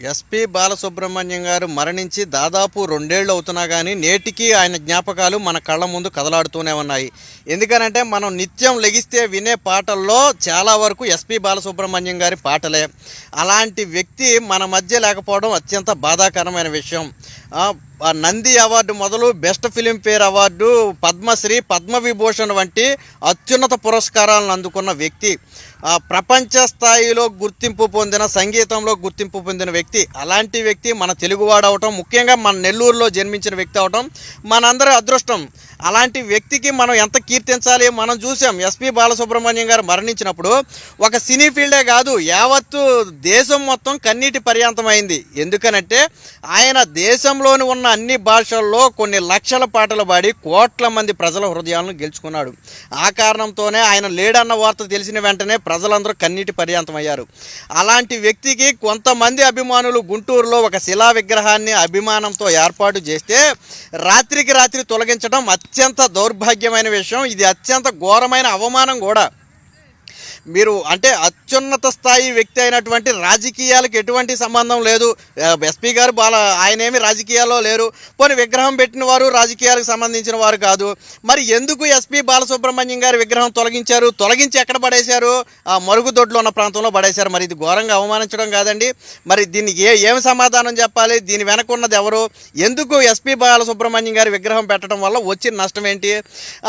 SP Balasubrahmanyam గారు మరణించి దాదాపు రెండేళ్ళు అవుతున్నా కానీ నేటికి ఆయన జ్ఞాపకాలు మన కళ్ళ ముందు కదలాడుతూనే ఉన్నాయి. ఎందుకనంటే మనం నిత్యం లెగిస్తే వినే పాటల్లో చాలా వరకు ఎస్పి బాలసుబ్రహ్మణ్యం గారి పాటలే. అలాంటి వ్యక్తి మన మధ్య లేకపోవడం అత్యంత బాధాకరమైన విషయం. నంది అవార్డు మొదలు best Filmfare award Padma Shri Padma Vibhushan వంటి అత్యున్నత పురస్కారాలను అందుకున్న వ్యక్తి. ప్రపంచ స్థాయిలో గుర్తింపు పొందిన సంగీతంలో గుర్తింపు పొందిన వ్యక్తి. అలాంటి వ్యక్తి మన తెలుగువాడు అవటం ముఖ్యంగా మన నెల్లూరులో జన్మించిన వ్యక్తి అవటం మనందరి అదృష్టం. అలాంటి వ్యక్తికి మనం ఎంత కీర్తించాలి మనం చూసాం ఎస్పి బాలసుబ్రహ్మణ్యం గారు మరణించినప్పుడు ఒక సినీ ఫీల్డే కాదు యావత్తు దేశం మొత్తం కన్నీటి పర్యాంతమైంది. ఎందుకనంటే ఆయన దేశంలో ప్రపంచంలోని ఉన్న అన్ని భాషల్లో కొన్ని లక్షల పాటలు పాడి కోట్ల మంది ప్రజల హృదయాలను గెలుచుకున్నాడు. ఆ కారణంతోనే ఆయన లేడన్న వార్త తెలిసిన వెంటనే ప్రజలందరూ కన్నీటి పర్యాంతమయ్యారు. అలాంటి వ్యక్తికి కొంతమంది అభిమానులు గుంటూరులో ఒక శిలా విగ్రహాన్ని అభిమానంతో ఏర్పాటు చేస్తే రాత్రికి రాత్రి తొలగించడం అత్యంత దౌర్భాగ్యమైన విషయం. ఇది అత్యంత ఘోరమైన అవమానం కూడా. మీరు అంటే అత్యున్నత స్థాయి వ్యక్తి అయినటువంటి రాజకీయాలకు ఎటువంటి సంబంధం లేదు. ఎస్పీ గారు బాల ఆయనేమి రాజకీయాల్లో లేరు. పోనీ విగ్రహం పెట్టిన వారు రాజకీయాలకు సంబంధించిన వారు కాదు. మరి ఎందుకు ఎస్పీ బాలసుబ్రహ్మణ్యం గారి విగ్రహం తొలగించారు? తొలగించి ఎక్కడ పడేశారు? ఆ మరుగుదొడ్లు ఉన్న ప్రాంతంలో పడేశారు. మరి ఇది ఘోరంగా అవమానించడం కాదండి. మరి దీనికి ఏ ఏమి సమాధానం చెప్పాలి? దీని వెనక ఉన్నది ఎవరు? ఎందుకు ఎస్పీ బాలసుబ్రహ్మణ్యం గారి విగ్రహం పెట్టడం వల్ల వచ్చిన నష్టం ఏంటి?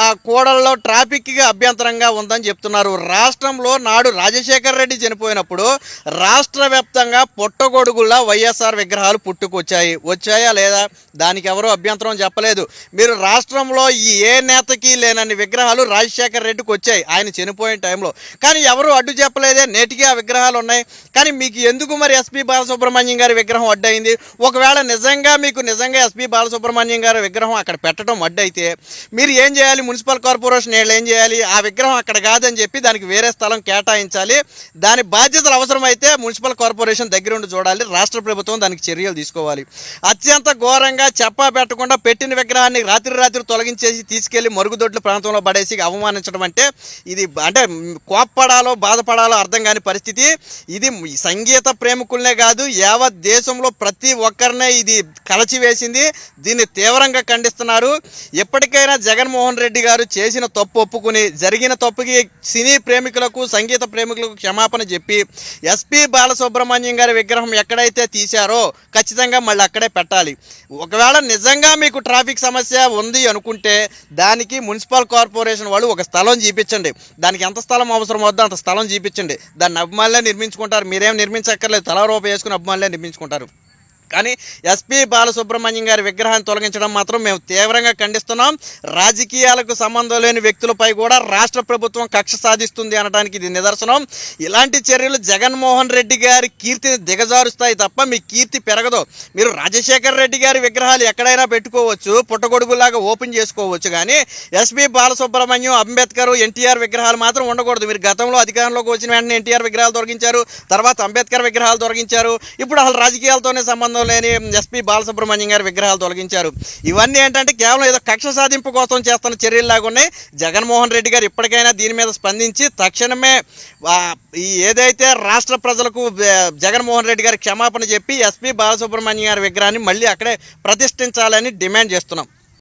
ఆ కూడల్లో ట్రాఫిక్కి అభ్యంతరంగా ఉందని చెప్తున్నారు. రాష్ట్రంలో నాడు రాజశేఖర్ రెడ్డి చనిపోయినప్పుడు రాష్ట్ర వ్యాప్తంగా పుట్టగొడుగుల్లా వైఎస్ఆర్ విగ్రహాలు పుట్టుకొచ్చాయి. వచ్చాయా లేదా? దానికి ఎవరూ అభ్యంతరం చెప్పలేదు. మీరు రాష్ట్రంలో ఈ ఏ నేతకి లేనన్ని విగ్రహాలు రాజశేఖర్ రెడ్డికి వచ్చాయి. ఆయన చనిపోయిన టైంలో. కానీ ఎవరు అడ్డు చెప్పలేదే. నేటికి ఆ విగ్రహాలు ఉన్నాయి. కానీ మీకు ఎందుకు మరి ఎస్పి బాలసుబ్రహ్మణ్యం గారి విగ్రహం అడ్డైంది ఒకవేళ నిజంగా మీకు నిజంగా ఎస్పి బాలసుబ్రహ్మణ్యం గారి విగ్రహం అక్కడ పెట్టడం అడ్డైతే మీరు ఏం చేయాలి? మున్సిపల్ కార్పొరేషన్ వీళ్ళు ఏం చేయాలి? ఆ విగ్రహం అక్కడ కాదని చెప్పి దానికి వేరే స్థలం కేటాయించాలి. దాని బాధ్యతలు అవసరమైతే మున్సిపల్ కార్పొరేషన్ దగ్గరుండి చూడాలి. రాష్ట్ర ప్రభుత్వం దానికి చర్యలు తీసుకోవాలి. అత్యంత ఘోరంగా చెప్పా పెట్టకుండా పెట్టిన విగ్రహాన్ని రాత్రి రాత్రి తొలగించేసి తీసుకెళ్ళి మరుగుదొడ్ల ప్రాంతంలో పడేసి అవమానించడం అంటే ఇది అంటే కోప్పడాలో బాధపడాలో అర్థం కాని పరిస్థితి. ఇది సంగీత ప్రేమికులనే కాదు యావత్ దేశంలో ప్రతి ఒక్కరినే ఇది కలచివేసింది. దీన్ని తీవ్రంగా ఖండిస్తున్నారు. ఎప్పటికైనా జగన్మోహన్ రెడ్డి గారు చేసిన తప్పు ఒప్పుకుని జరిగిన తప్పుకి సినీ ప్రేమికులకు సంగీత ప్రేమికులకు క్షమాపణ చెప్పి ఎస్పి బాలసుబ్రహ్మణ్యం గారి విగ్రహం ఎక్కడైతే తీశారో ఖచ్చితంగా మళ్ళీ అక్కడే పెట్టాలి. ఒకవేళ నిజంగా మీకు ట్రాఫిక్ సమస్య ఉంది అనుకుంటే దానికి మున్సిపల్ కార్పొరేషన్ వాళ్ళు ఒక స్థలం చూపించండి. దానికి ఎంత స్థలం అవసరం వద్దో అంత స్థలం చూపించండి. దాన్ని అభిమానులే నిర్మించుకుంటారు. మీరేం నిర్మించక్కర్లేదు. తల రూపాయి వేసుకుని అభిమానులే నిర్మించుకుంటారు. కానీ ఎస్పి బాలసుబ్రహ్మణ్యం గారి విగ్రహాన్ని తొలగించడం మాత్రం మేము తీవ్రంగా ఖండిస్తున్నాం. రాజకీయాలకు సంబంధం లేని వ్యక్తులపై కూడా రాష్ట్ర ప్రభుత్వం కక్ష సాధిస్తుంది అనడానికి ఇది నిదర్శనం. ఇలాంటి చర్యలు జగన్మోహన్ రెడ్డి గారి కీర్తిని దిగజారుస్తాయి తప్ప మీ కీర్తి పెరగదు. మీరు రాజశేఖర్ రెడ్డి గారి విగ్రహాలు ఎక్కడైనా పెట్టుకోవచ్చు పుట్టగొడుగులాగా ఓపెన్ చేసుకోవచ్చు కానీ ఎస్పి బాలసుబ్రహ్మణ్యం అంబేద్కర్ ఎన్టీఆర్ విగ్రహాలు మాత్రం ఉండకూడదు. మీరు గతంలో అధికారంలోకి వచ్చిన వెంటనే ఎన్టీఆర్ విగ్రహాలు తొలగించారు తర్వాత అంబేద్కర్ విగ్రహాలు తొలగించారు. ఇప్పుడు అసలు రాజకీయాలతోనే సంబంధం లేని ఎస్పి బాలసుబ్రహ్మణ్యం గారి విగ్రహాలు తొలగించారు. ఇవన్నీ ఏంటంటే కేవలం ఏదో కక్ష సాధింపు కోసం చేస్తున్న చర్యల్లాగా ఉన్నాయి. జగన్మోహన్ రెడ్డి గారు ఇప్పటికైనా దీని మీద స్పందించి తక్షణమే ఈ ఏదైతే రాష్ట్ర ప్రజలకు జగన్మోహన్ రెడ్డి గారి క్షమాపణ చెప్పి ఎస్పి బాలసుబ్రహ్మణ్యం గారి విగ్రహాన్ని మళ్ళీ అక్కడే ప్రతిష్ఠించాలని డిమాండ్ చేస్తున్నాం.